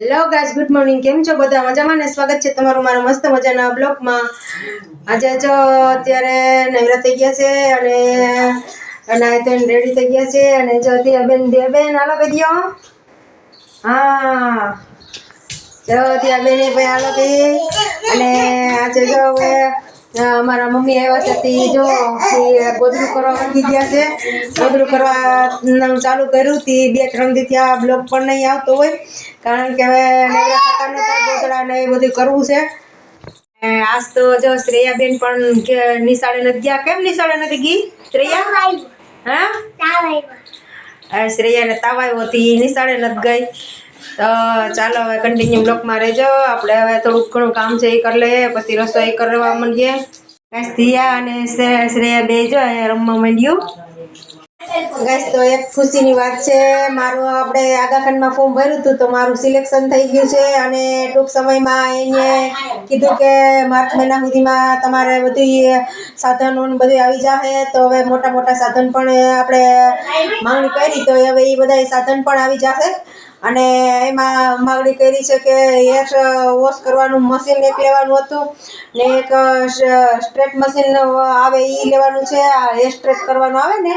Hello guys good morning કેમ છો બધા? મજામાં ને? સ્વાગત છે તમારું મારા મસ્ત મજાના બ્લોગમાં. આજે જો અત્યારે નવરા થઈ ગયા છે અને અને તો રેડી થઈ ગયા છે અને જો ત્યાં બેન દે બેન હાલો કહીઓ હા. જો ત્યાં બેન ભાઈ હાલો કહી અને આજે જો હવે મારા મમ્મી આવ્યા છે તે જો તે ગોદરું કરવા માંગી ગયા છે. ગોદરું કરવાનું ચાલુ કર્યું. તે બે ત્રણ દી આ બ્લોગ પણ નહીં આવતો હોય. કારણ કે હવે નવરા થતા નતા ગોદડા ને એ બધું કરવું છે. આજ તો જો શ્રેયાબેન પણ કે નિશાળે નથી ગયા. કેમ નિશાળે નથી ગઈ? શ્રેયા? હા? શ્રેયાને તાવ આવ્યો હતી નિશાળે નથી ગઈ. તો ચાલો હવે કન્ટિન્યુ બ્લોકમાં રહેજો. આપણે હવે થોડુંક ઘણું કામ છે એ કરી લઈએ, પછી રસોઈ કરવા માંડીએ. કાંઈ અને શ્રેયા બે જો રમવા માંડ્યું. ગાઈસ તો એક ખુશીની વાત છે. મારું આપણે આગાખંડમાં ફોર્મ ભર્યું હતું, તો મારું સિલેક્શન થઈ ગયું છે અને ટૂંક સમયમાં એને કીધું કે માર્ચ મહિના સુધીમાં તમારે બધી સાધનો બધું આવી જશે તો હવે મોટા મોટા સાધન પણ આપણે માંગણી કરી, તો હવે એ બધા સાધન પણ આવી જશે અને એમાં માગણી કરી છે કે હેર વોશ કરવાનું મશીન એક લેવાનું હતું, ને એક સ્ટ્રેટ મશીન આવે એ લેવાનું છે. આ હેર સ્ટ્રેટ કરવાનું આવે ને.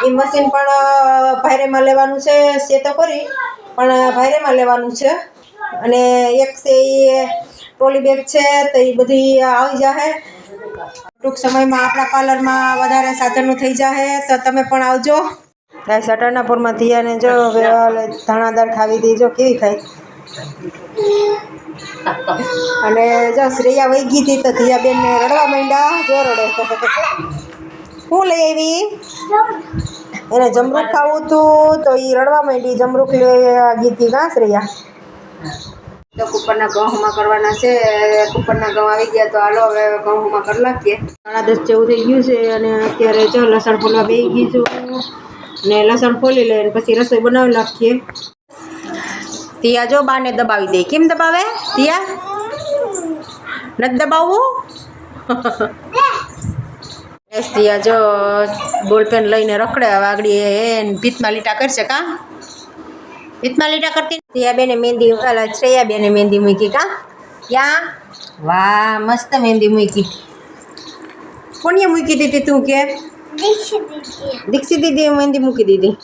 એ મશીન પણ ભાયરેમાં લેવાનું છે છે તો ખરી પણ ભાયરેમાં લેવાનું છે. અને એક છે એ ટ્રોલી બેગ છે તો એ બધી આવી જશે ટૂંક સમયમાં આપણા પાર્લરમાં વધારે સાધનો થઈ જશે તો તમે પણ આવજો. ગાય સટરનાપુરમાં થયા ને જો ધાણાદાર ખાવી દેજો કેવી ખાઈ અને જો શ્રેયા વહી ગઈ હતી તો ધીયાબેનને રડવા માંડ્યા જો રડે. શું લઈ આવી? એને જમરૂખ ખાવું હતું તો એ રડવા માંડી. જમરૂખ લઈ ગીતી કાં શ્રેયા તો કુકરના ઘઉંમાં કરવાના છે. કુકરના ઘઉં આવી ગયા તો હાલો હવે ઘઉંમાં કરી નાખીએ. સાડા દસ જેવું થઈ ગયું છે અને અત્યારે જો લસણ ફોલવા બેસી ગઈ છું. ને લસણ ફોલી લઈને પછી રસોઈ બનાવી નાખીએ. તિયા જો બાને દબાવી દે. કેમ દબાવે? તિયા? નથી દબાવવું? એસ તિયા જો બોલપેન લઈને રખડે હવે એને ભીતમાં લીટા કરશે કા? ભીતમાં લીટા કરતી તિયા બેને મહેંદી શ્રેયા બેને મહેંદી મૂકી કા? ક્યાં વાહ, મસ્ત મહેંદી મૂકી. કોણીએ મૂકી દીધી તું કે? દીક્ષિત દીદી મહેંદી મૂકી દીધી.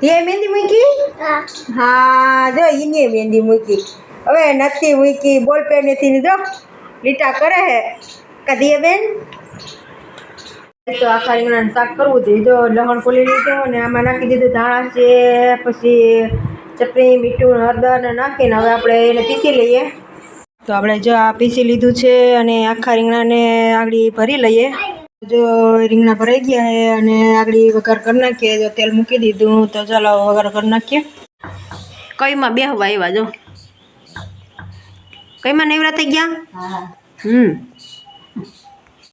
તે મહેંદી મૂકી? હા, જો ઈને મહેંદી મૂકી. હવે નથી મૂકી બોલ નથી જો લીટા કરે હે. કદીએ બેન તો આખા રીંગણાનું શાક કરવું હતું જો લસણ ખોલી લીધું અને આમાં નાખી દીધું ધાણા છે પછી ચટણી મીઠું હળદર નાખીને હવે આપણે એને પીસી લઈએ. તો આપણે જો આ પીસી લીધું છે અને આખા રીંગણાને આગળ ભરી લઈએ. જો રીંગણા ભરાઈ ગયા છે અને આગળ વઘાર કરી નાખીએ. જો તેલ મૂકી દીધું તો ચાલો વઘાર કરી નાખીએ. કઈમાં બે હવા આવ્યા જો. કઈમાં નેવરા થઈ ગયા? હમ.